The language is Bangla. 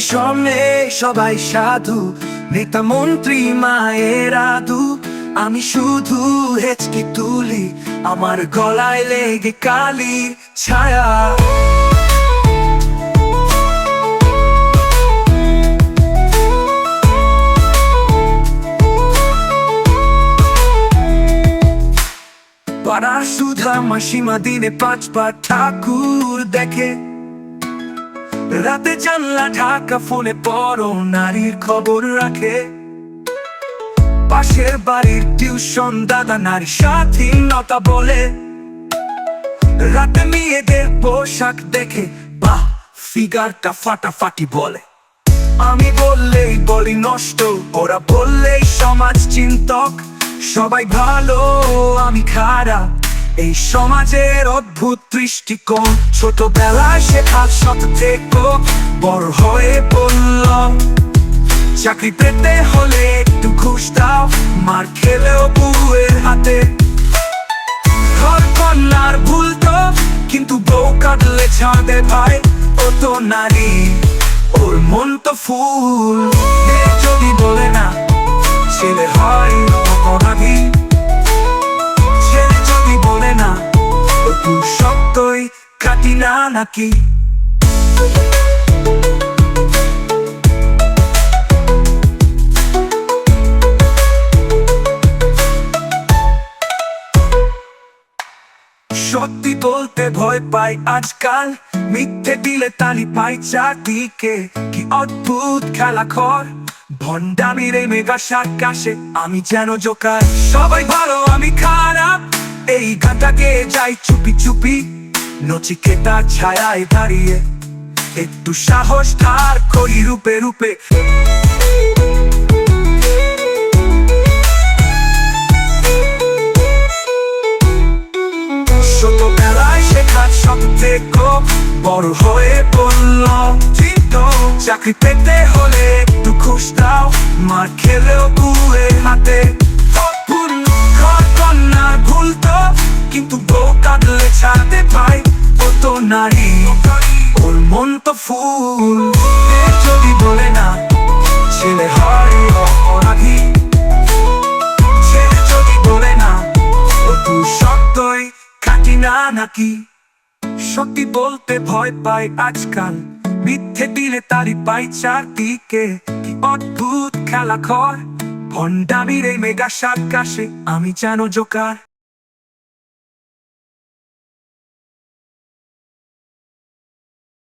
সামনে সবাই সাধু, নেতা মন্ত্রী, মায়ের আদু। আমি শুধু হেচকি তুলি, আমার গলায় লেগে কালি ছায়া। পাড়া সুধা মাসিমা দিনে পাঁচবার ঠাকুর দেখে। রাতে জানলা ঢাকা ফোনে বড় নারীর খবর রাখে। পাশের বাড়ির টিউশন দাদা নারী স্বাধীনতা বলে। রাতে মেয়েদের পোশাক দেখে, বাহ, ফিগারটা ফাটাফাটি বলে। আমি বললেই বলি নষ্ট, ওরা বললেই সমাজ চিন্তক। সবাই ভালো, আমি খারাপ। এই সমাজের অদ্ভুত দৃষ্টিকোণ। ছোটবেলায় শেখা থেকে বড় হয়ে বললাম চাকরি পেতে হলে একটু ঘুষ দাও, মার খেলেও বুয়ের হাতে। ঘর কন্যার ভুল তো, কিন্তু বউ কাটলে ছাদে ভাই, ও তো নারী, ওর মন তো ফুল। নাকি সত্যি বলতে ভয় পাই আজকাল। মিথ্যে দিলে তালি পাই চারদিকে। কি অদ্ভুত খেলা কর ভণ্ডামির এই মেগা সাকাশে আমি যেন জোকার। সবাই ভালো, আমি খারাপ। এই গানটাকে যাই চুপি চুপি। নচিকেতা ছায়ায় দাঁড়িয়ে, একটু সাহস ধার করি রূপে রূপে। বড় হয়ে বললাম ঠিক চাকরি পেতে হলে একটু খুশ দাও, মার খেলেও বুয়ে হাতে। নারী, ওর মন তো ফুল। যদি বলে না, ছেলে অপরাধী। ছেলে যদি বলে না, ও কাটি না নাকি? সত্যি বলতে ভয় পাই আজকাল। মিথ্যে দিলে তারি পাই চারদিকে। কি অদ্ভুত খেলা কর ভণ্ডামির এই মেগা সাকাশে আমি যেন জোকার।